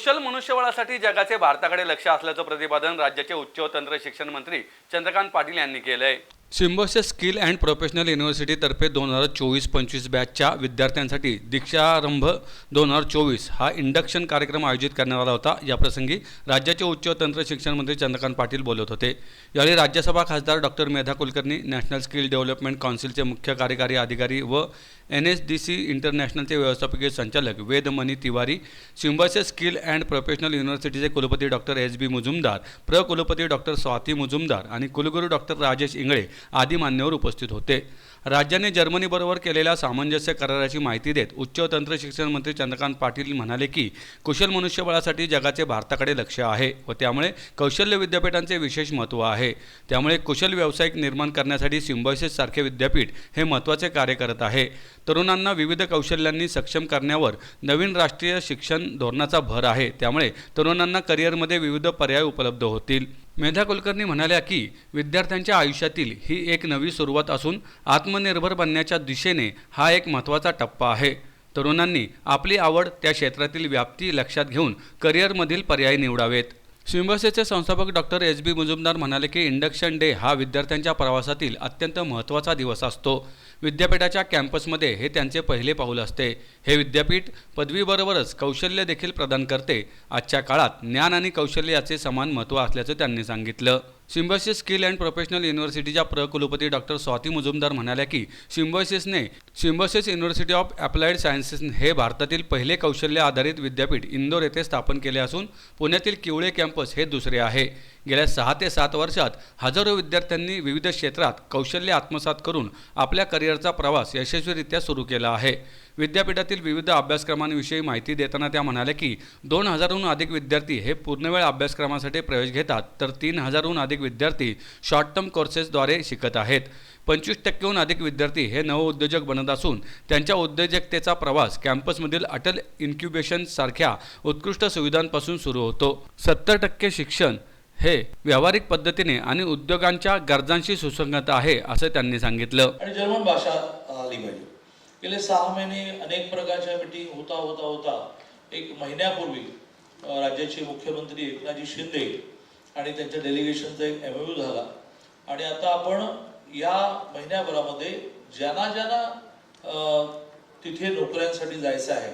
कुशल मनुष्यबळासाठी जगाचे भारताकडे लक्ष असल्याचं प्रतिपादन राज्याचे उच्च व तंत्र शिक्षण मंत्री चंद्रकांत पाटील यांनी केलं आहे सिम्बॉसिस स्किल अँड प्रोफेशनल युनिव्हर्सिटीतर्फे दोन हजार चोवीस पंचवीस बॅचच्या विद्यार्थ्यांसाठी दीक्षारंभ दोन हजार चोवीस हा इंडक्शन कार्यक्रम आयोजित करण्यात आला होता. याप्रसंगी राज्याचे उच्च तंत्र शिक्षण मंत्री चंद्रकांत पाटील बोलत होते. यावेळी राज्यसभा खासदार doctor Medha Kulkarni national skill development काउन्सिलचे मुख्य कार्यकारी अधिकारी व एन एस डी सी इंटरनॅशनलचे व्यवस्थापकीय संचालक Vedmani Tiwari Symbiosis skill and professional युनिव्हर्सिटीचे कुलपती डॉक्टर एस बी मुजुमदार प्र कुलपती डॉक्टर स्वाती मुजुमदार आणि कुलगुरू डॉक्टर राजेश इंगळे आदी मान्यवर उपस्थित होते. राज्याने जर्मनीबरोबर केलेल्या सामंजस्य कराराची माहिती देत उच्च तंत्र शिक्षण मंत्री चंद्रकांत पाटील म्हणाले की कुशल मनुष्यबळासाठी जगाचे भारताकडे लक्ष आहे व त्यामुळे कौशल्य विद्यापीठांचे विशेष महत्त्व आहे. त्यामुळे कुशल व्यावसायिक निर्माण करण्यासाठी सिम्बॉयसिस सारखे विद्यापीठ हे महत्त्वाचे कार्य करत आहे. तरुणांना विविध कौशल्यांनी सक्षम करण्यावर नवीन राष्ट्रीय शिक्षण धोरणाचा भर आहे. त्यामुळे तरुणांना करिअरमध्ये विविध पर्याय उपलब्ध होतील. मेधा कुलकर्णी म्हणाल्या की विद्यार्थ्यांच्या आयुष्यातील ही एक नवी सुरुवात असून आत्मनिर्भर बनण्याच्या दिशेने हा एक महत्त्वाचा टप्पा आहे. तरुणांनी आपली आवड त्या क्षेत्रातील व्याप्ती लक्षात घेऊन करिअरमधील पर्याय निवडावेत. सिम्बॉसिसचे संस्थापक डॉक्टर एस बी मुजुमदार म्हणाले की इंडक्शन डे हा विद्यार्थ्यांच्या प्रवासातील अत्यंत महत्त्वाचा दिवस असतो. विद्यापीठाच्या कॅम्पसमध्ये हे त्यांचे पहिले पाऊल असते. हे विद्यापीठ पदवीबरोबरच कौशल्य देखील प्रदान करते. आजच्या काळात ज्ञान आणि कौशल्य याचे समान महत्त्व असल्याचं त्यांनी सांगितलं. सिम्बॉसिस स्किल अँड प्रोफेशनल युनिव्हर्सिटीच्या प्रकुलपती डॉक्टर स्वाती मुजुमदार म्हणाल्या की सिम्बॉसिसने Symbiosis university of applied sciences हे भारतातील पहिले कौशल्य आधारित विद्यापीठ इंदोर येथे स्थापन केले असून पुण्यातील किवळे कॅम्पस हे दुसरे आहे. गेल्या सहा ते सात वर्षात हजारो विद्यार्थ्यांनी विविध क्षेत्रात कौशल्य आत्मसात करून आपल्या करिअरचा प्रवास यशस्वीरित्या सुरू केला आहे. विद्यापीठातील विविध अभ्यासक्रमांविषयी माहिती देताना त्या म्हणाल्या की दोन हजारहून अधिक विद्यार्थी हे पूर्णवेळ अभ्यासक्रमासाठी प्रवेश घेतात तर तीन हजारहून अधिक विद्यार्थी शॉर्ट टर्म कोर्सेसद्वारे शिकत आहेत. पंचवीस टक्केहून अधिक विद्यार्थी हे नवउद्योजक बनत असून त्यांच्या उद्योजकतेचा प्रवास कॅम्पसमधील अटल इन्क्युबेशन सारख्या उत्कृष्ट सुविधांपासून सुरू होतो. सत्तर टक्के शिक्षण हे व्यावहारिक पद्धतीने आणि उद्योगांच्या गरजांशी सुसंगत आहे असं त्यांनी सांगितलं. आणि जर्मन भाषा आली पाहिजे. गेले सहा महिने अनेक प्रकारच्या मिटिंग होता होता होता। एक महिन्यापूर्वी राज्याचे मुख्यमंत्री एकनाथजी शिंदे आणि त्यांच्या डेलिगेशनचा एक एम झाला. आणि आता आपण या महिन्याभरामध्ये ज्यांना ज्यांना तिथे नोकऱ्यांसाठी जायचं आहे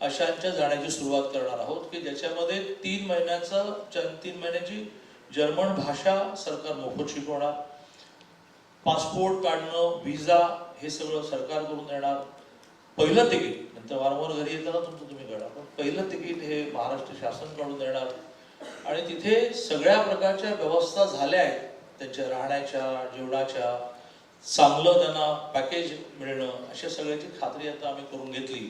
अशांच्या जाण्याची सुरुवात करणार आहोत की ज्याच्यामध्ये तीन महिन्याचा च- तीन महिन्याची जर्मन भाषा सरकार मोफत शिकवणार पासपोर्ट काढणं व्हिसा हे सगळं सरकार करून देणार. पहिलं तिकीट नंतर वारंवार घरी येताना तुमचं तुम्ही करा पण पहिलं तिकीट हे महाराष्ट्र शासन काढून देणार. आणि तिथे सगळ्या प्रकारच्या व्यवस्था झाल्या आहेत. त्यांच्या राहण्याच्या जेवणाच्या चांगलं त्यांना पॅकेज मिळणं अशा सगळ्याची खात्री आता आम्ही करून घेतली.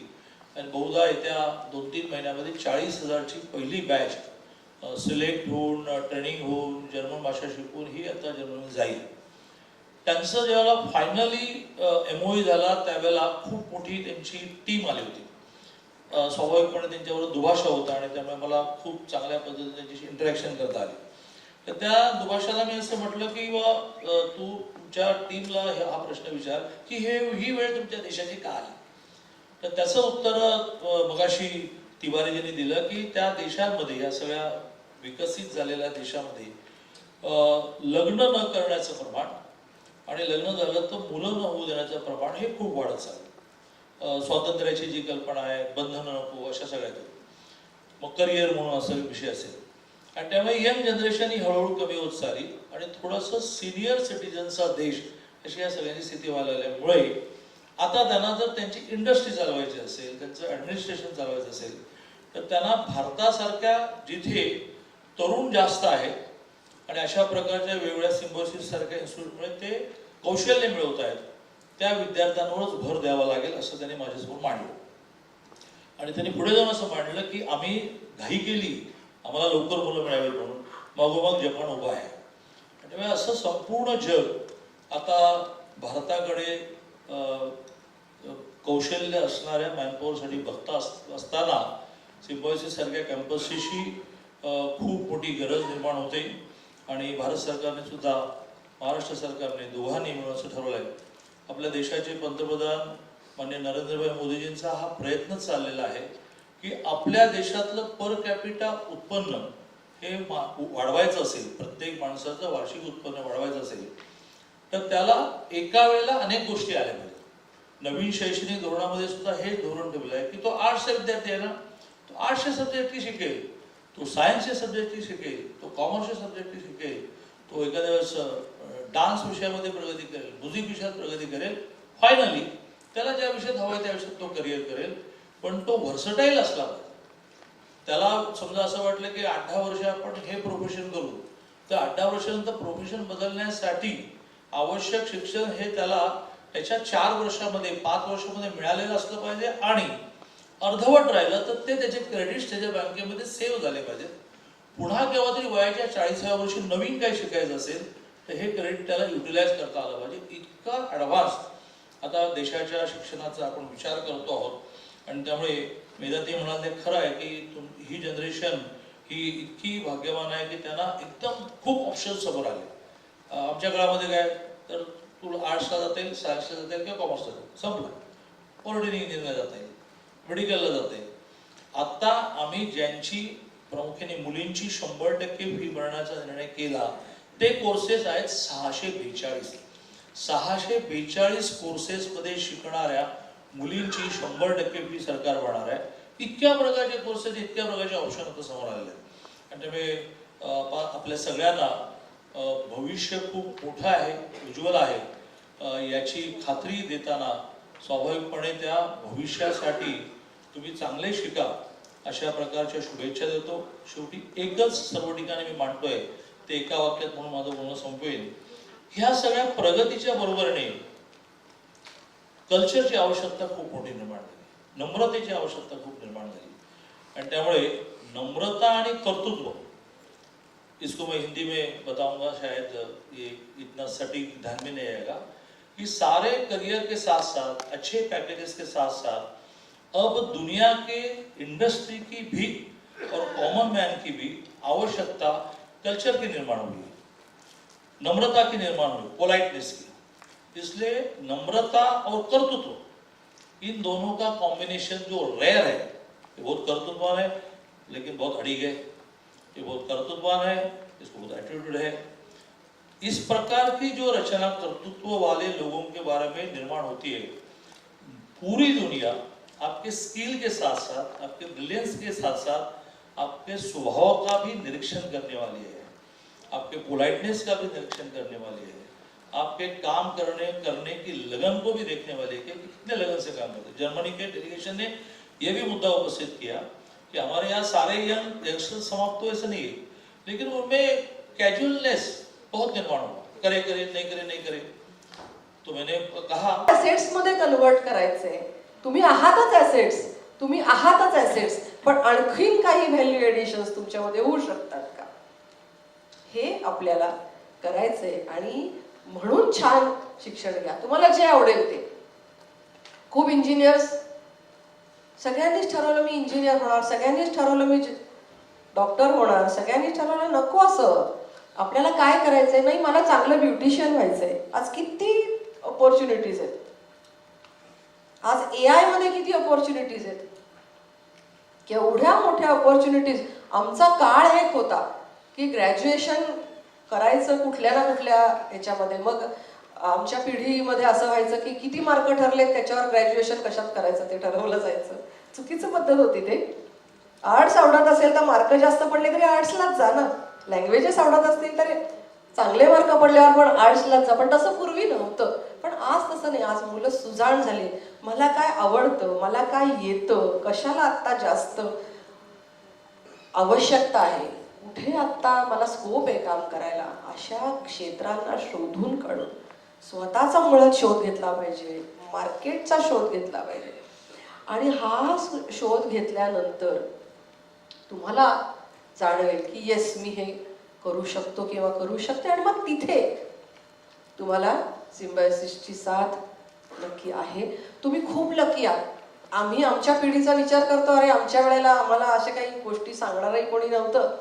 आणि बहुधा येत्या दोन तीन महिन्यामध्ये चाळीस हजारची पहिली बॅच सिलेक्ट होऊन ट्रेनिंग होऊन जर्मन भाषा शिकून ही आता जर्मनी जाईल. त्यांचं ज्यावेळेला फायनली एमओई झाला त्यावेळेला खूप मोठी त्यांची टीम आली होती. स्वाभाविकपणे त्यांच्यावर दुभाषा होता आणि त्यामुळे मला खूप चांगल्या पद्धतीने त्यांच्याशी इंटरॅक्शन करता आली. तर त्या दुभाषाला मी असं म्हटलं की वा तू तुमच्या टीमला हा प्रश्न विचार की हे ही वेळ तुमच्या देशाची का आली? तर त्याचं उत्तर मगाशी तिवारीजींनी दिलं की त्या देशांमध्ये या सगळ्या विकसित झालेल्या देशामध्ये लग्न न करण्याचं प्रमाण आणि लग्न झालं तर मुलं न होऊ देण्याचं प्रमाण हे खूप वाढत. चाललं स्वातंत्र्याची जी कल्पना आहे बंधनं नको अशा सगळ्या मग करिअर म्हणून असं विषय असेल. आणि त्यामुळे यंग जनरेशन ही हळूहळू कमी होत चालली आणि थोडंसं सिनियर सिटीजनचा देश अशी या सगळ्यांची स्थिती व्हायला लागल्यामुळे आता त्यांना जर त्यांची इंडस्ट्री चालवायची असेल त्यांचं ॲडमिनिस्ट्रेशन चालवायचं असेल तर त्यांना भारतासारख्या जिथे तरुण जास्त आहे आणि अशा प्रकारच्या वेगवेगळ्या सिम्बॉसिस सारख्या इन्स्टिट्यूटमुळे ते कौशल्य मिळवत आहेत त्या विद्यार्थ्यांवरच भर द्यावा लागेल असं त्यांनी माझ्यासमोर मांडलं. आणि त्यांनी पुढे जाऊन असं मांडलं की आम्ही घाई केली आम्हाला लवकर मुलं मिळावी म्हणून. मागोमाग जपान उभा आहे. त्यामुळे असं संपूर्ण जग आता भारताकडे कौशल्य असणाऱ्या मॅनपॉवरसाठी बघता असताना सिम्बॉयसिस सारख्या कॅम्पसशी खूप मोठी गरज निर्माण होते. आणि भारत सरकारने सुद्धा महाराष्ट्र सरकारने दोघांनी मिळून असं ठरवलं आहे. आपल्या देशाचे पंतप्रधान मान्य नरेंद्रभाई मोदीजींचा हा प्रयत्न चाललेला आहे की आपल्या देशातलं पर कॅपिटा उत्पन्न हे वाढवायचं असेल प्रत्येक माणसाचं वार्षिक उत्पन्न वाढवायचं असेल तर त्याला एका वेळेला अनेक गोष्टी आल्या पाहिजेत. नवीन शैक्षणिक धोरणामध्ये सुद्धा हे धोरण ठेवलं आहे की तो आर्ट्सचा विद्यार्थी आहे ना तो आर्ट्सच्या सब्जेक्टही शिकेल तो सायन्सच्या सब्जेक्टही शिकेल तो कॉमर्सच्या सब्जेक्टही शिकेल तो एखाद्या वेळेस डान्स विषयामध्ये प्रगती करेल म्युझिक विषयात प्रगती करेल फायनली त्याला ज्या विषयात हवं आहे त्या विषयात तो करिअर करेल. पण तो व्हर्सटाईल असला त्याला समजा असं वाटलं की आठ दहा वर्ष आपण हे प्रोफेशन करू तर आठ दहा वर्षानंतर प्रोफेशन बदलण्यासाठी आवश्यक शिक्षण हे त्याला त्याच्या चार वर्षामध्ये पाच वर्षामध्ये मिळालेलं असलं पाहिजे आणि अर्धवट राहिलं तर ते त्याचे क्रेडिट्स त्याच्या बँकेमध्ये सेव्ह झाले पाहिजेत. पुन्हा केव्हा तरी वयाच्या चाळीसाव्या वर्षी नवीन काही शिकायचं असेल तर हे क्रेडिट त्याला युटिलाइज करता आलं पाहिजे. इतका ॲडव्हान्स आता देशाच्या शिक्षणाचा आपण विचार करतो आहोत. आणि त्यामुळे मेधाती म्हणाल ते खरं आहे की तुम ही जनरेशन ही इतकी भाग्यवान आहे की त्यांना एकदम खूप ऑप्शन समोर आले. आमच्या काळामध्ये काय तर तुला आर्ट्सला जाता येईल सायन्सला जाता येईल किंवा कॉमर्सला जाईल संपलं. पॉलिटेक्निक इंजिनिअरिंगला जाता येईल. मेडिकलला जाता येईल. आता आम्ही ज्यांची प्रामुख्याने मुलींची शंभर टक्के फी भरण्याचा निर्णय केला ते कोर्सेस आहेत सहाशे बेचाळीस. सहाशे बेचाळीस कोर्सेसमध्ये शिकणाऱ्या मुलींची शंभर टक्के फी सरकार भरणार आहे. इतक्या प्रकारचे कोर्सेस इतक्या प्रकारचे ऑप्शन आता समोर आलेले आहेत. आणि त्यामुळे आपल्या सगळ्यांना भविष्य खूप मोठं आहे उज्ज्वल आहे. याची खात्री देताना स्वाभाविकपणे त्या भविष्यासाठी तुम्ही चांगले शिका अशा प्रकारच्या शुभेच्छा देतो. शेवटी एकच सर्व ठिकाणी मी मांडतोय ते एका वाक्यात म्हणून माझं बोलणं संपवेल ह्या सगळ्या प्रगतीच्या बरोबरीने कल्चरची आवश्यकता खूप मोठी निर्माण झाली. नम्रतेची आवश्यकता खूप निर्माण झाली. आणि त्यामुळे नम्रता आणि कर्तृत्व इसको मैं हिंदी में बताऊंगा शायद ये इतना सटीक ध्यान में नहीं आएगा कि सारे करियर के साथ साथ अच्छे पैकेजेस के साथ साथ अब दुनिया के इंडस्ट्री की भी और कॉमन मैन की भी आवश्यकता कल्चर की निर्माण हुई, नम्रता की निर्माण हुई पोलाइटनेस की। इसलिए नम्रता और कर्तृत्व, इन दोनों का कॉम्बिनेशन जो रेयर है, ये बहुत कर्तृत्ववान है, लेकिन बहुत अड़िग है। ये बहुत कर्तृत्ववान है, इसको बहुत एटीट्यूड है। इस प्रकार की जो रचना कर्तृत्व वाले लोगों के बारे में निर्माण होती है, पूरी दुनिया आपके स्किल के साथ साथ, आपके ब्रिलियंस के साथ साथ आपके स्वभाव का भी निरीक्षण करने वाली है। आपके पोलाइटनेस का भी निरीक्षण करने वाली है। आपके काम करने करने की लगन को भी देखने वाली है कि कितने लगन से काम करते जर्मनी के डेलीगेशन ने यह भी मुद्दा उपस्थित किया कि हमारे यहाँ सारे यंग यंगस्टर समाप्त तो ऐसा नहीं है लेकिन उनमें कैजुअलनेस बहुत निर्माण हुआ। करे करे नहीं करे नहीं करे। तो मैंने कहा ऍसेट्समध्ये कन्वर्ट करायचे. तुम्ही आहातच ऍसेट्स तुम्ही आहातच ॲसेट्स पण आणखीन काही व्हॅल्यू एडिशन्स तुमच्यामध्ये होऊ शकतात का? हे आपल्याला करायचंय आणि म्हणून छान शिक्षण घ्या. तुम्हाला जे आवडेल ते. खूप इंजिनियर्स सगळ्यांनीच ठरवलं मी इंजिनियर होणार सगळ्यांनीच ठरवलं मी डॉक्टर होणार सगळ्यांनीच ठरवलं नको असं. आपल्याला काय करायचंय? नाही मला चांगलं ब्युटिशियन व्हायचंय. आज किती ऑपॉर्च्युनिटीज आहेत. आज ए आयमध्ये किती ऑपॉर्च्युनिटीज आहेत? एवढ्या मोठ्या ऑपॉर्च्युनिटीज आमचा काळ एक होता की ग्रॅज्युएशन करायचं कुठल्या ना कुठल्या ह्याच्यामध्ये मग आमच्या पिढीमध्ये असं व्हायचं की किती मार्क ठरले त्याच्यावर ग्रॅज्युएशन कशात करायचं ते ठरवलं जायचं. चुकीचं पद्धत होती ते. आर्ट्स आवडत असेल तर मार्क जास्त पडले तरी आर्ट्सलाच जा ना. लँग्वेजेस आवडत असतील तर चांगले मार्क पडल्यावर पण आर्ट्सलाच जा. पण तसं पूर्वी नव्हतं. पण आज तसं नाही. आज मुलं सुजाण झाले. मला काय आवडतं? मला काय येतं? कशाला आत्ता जास्त आवश्यकता आहे? कुठे आत्ता मला स्कोप आहे काम करायला? अशा क्षेत्रांना शोधून काढून स्वतःचा मुळात शोध घेतला पाहिजे. मार्केटचा शोध घेतला पाहिजे. आणि हा शोध घेतल्यानंतर तुम्हाला जाणवेल की येस मी हे करू शकतो किंवा करू शकते. आणि मग तिथे तुम्हाला सिम्बायसिसची साथ नक्की आहे. तुम्ही खूप लकी आहात. आम्ही आमच्या पिढीचा विचार करतो अरे आमच्या वेळेला आम्हाला अशा काही गोष्टी सांगणारही कोणी नव्हतं.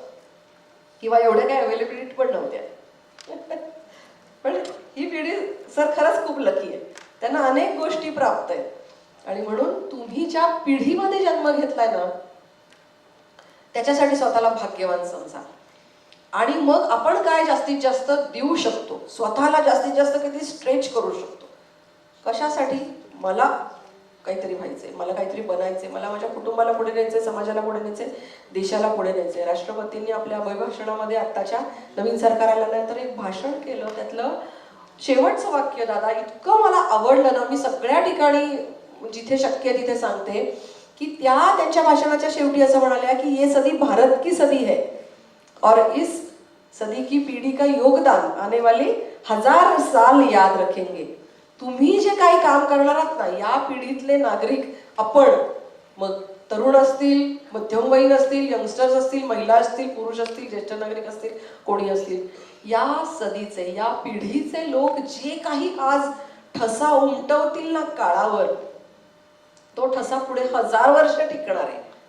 किंवा एवढ्या काही अवेलेबिलिटी पण नव्हत्या. पण ही पिढी सर खरंच खूप लकी आहे. त्यांना अनेक गोष्टी प्राप्त आहेत. आणि म्हणून तुम्ही ज्या पिढीमध्ये जन्म घेतलाय ना त्याच्यासाठी स्वतःला भाग्यवान समजा. आणि मग आपण काय जास्तीत जास्त देऊ शकतो? स्वतःला जास्तीत जास्त किती स्ट्रेच करू शकतो? कशासाठी? मला काहीतरी व्हायचंय. मला काहीतरी बनायचंय. मला माझ्या कुटुंबाला पुढे न्यायचंय समाजाला पुढे न्यायचंय देशाला पुढे न्यायचंय. राष्ट्रपतींनी आपल्या अभिभाषणामध्ये आत्ताच्या नवीन सरकार आल्यानंतर एक भाषण केलं. त्यातलं शेवटचं वाक्य दादा इतकं मला आवडलं ना मी सगळ्या ठिकाणी जिथे शक्य आहे तिथे सांगते की त्या त्यांच्या भाषणाच्या शेवटी असं म्हणाल्या की हे सदी भारत की सदी है. और इस सदी की पीढ़ी का योगदान आने वाले हजार साल याद रखेंगे। तुम्ही जे काही काम करणार आहात ना या पिढीतले नागरिक आपण मग तरुण असतील मध्यमवयीन असतील यंगस्टर्स असतील महिला असतील पुरुष असतील ज्येष्ठ नागरिक असतील कोणी असतील या सदीचे या पिढीचे लोक जे काही आज ठसा उमटवतील ना काळावर तो ठसा पुढे हजार वर्ष टिकणार आहे.